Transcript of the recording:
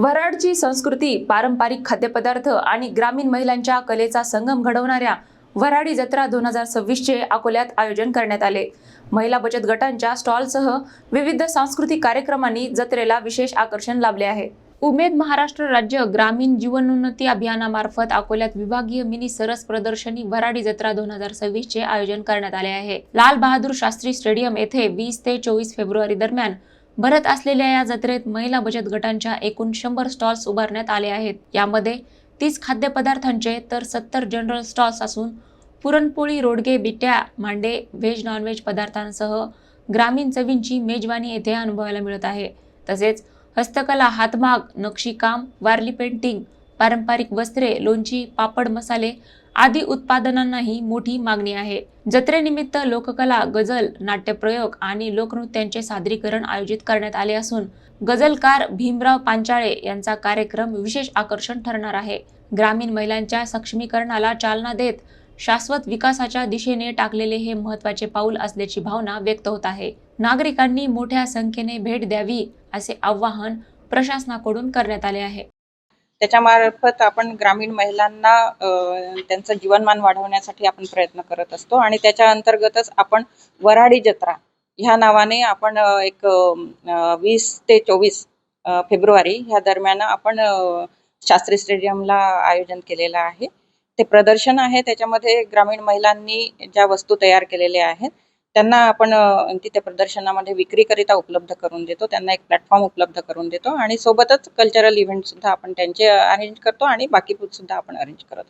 वऱ्हाडची संस्कृती पारंपरिक खाद्यपदार्थ आणि ग्रामीण महिलांच्या कलेचा संगम घडवणाऱ्या वऱ्हाडी जत्रा दोन हजार सव्वीसचे अकोल्यात आयोजन करण्यात आले. महिला बचत गटांच्या स्टॉलसह विविध सांस्कृतिक कार्यक्रमांनी जत्रेला विशेष आकर्षण लाभले आहे. उमेद महाराष्ट्र राज्य ग्रामीण जीवनोन्नती अभियानामार्फत अकोल्यात विभागीय मिनी सरस प्रदर्शनी वराडी जत्रा दोन हजार सव्वीसचे आयोजन करण्यात आले आहे. लाल बहादूर शास्त्री स्टेडियम येथे वीस ते चोवीस फेब्रुवारी दरम्यान भरत असलेल्या या जत्रेत महिला बचत गटांच्या एकूण शंभर स्टॉल्स उभारण्यात आले आहेत. यामध्ये तीस खाद्यपदार्थांचे तर सत्तर जनरल स्टॉल्स असून पुरणपोळी रोडगे बिट्या मांडे व्हेज नॉनव्हेज पदार्थांसह ग्रामीण चवींची मेजवानी येथे अनुभवायला मिळत आहे. तसेच हस्तकला हातमाग नक्षीकाम वारली पेंटिंग पारंपरिक वस्त्रे लोणची पापड मसाले आदी उत्पादनांनाही मोठी मागणी आहे. जत्रेनिमित्त लोककला गझल नाट्यप्रयोग आणि लोकनृत्यांचे सादरीकरण आयोजित करण्यात आले असून गझलकार भीमराव पांचाळे यांचा कार्यक्रम विशेष आकर्षण ठरणार आहे. ग्रामीण महिलांच्या सक्षमीकरणाला चालना देत शाश्वत विकासाच्या दिशेने टाकलेले हे महत्त्वाचे पाऊल असल्याची भावना व्यक्त होत आहे. नागरिकांनी मोठ्या संख्येने भेट द्यावी असे आवाहन प्रशासनाकडून करण्यात आले आहे. त्याच्यामार्फत आपण ग्रामीण महिलांना त्यांचं जीवनमान वाढवण्यासाठी आपण प्रयत्न करत असतो. आणि त्याच्या अंतर्गतच आपण वऱ्हाडी जत्रा ह्या नावाने आपण एक वीस ते चोवीस फेब्रुवारी ह्या दरम्यान आपण शास्त्री स्टेडियमला आयोजन केलेलं आहे. ते प्रदर्शन आहे. त्याच्यामध्ये ग्रामीण महिलांनी ज्या वस्तू तयार केलेल्या आहेत त्यांना आपण तिथे प्रदर्शनामध्ये विक्रीकरिता उपलब्ध करून देतो. त्यांना एक प्लॅटफॉर्म उपलब्ध करून देतो. आणि सोबतच कल्चरल इव्हेंट सुद्धा आपण त्यांचे अरेंज करतो आणि बाकी सुद्धा आपण अरेंज करतो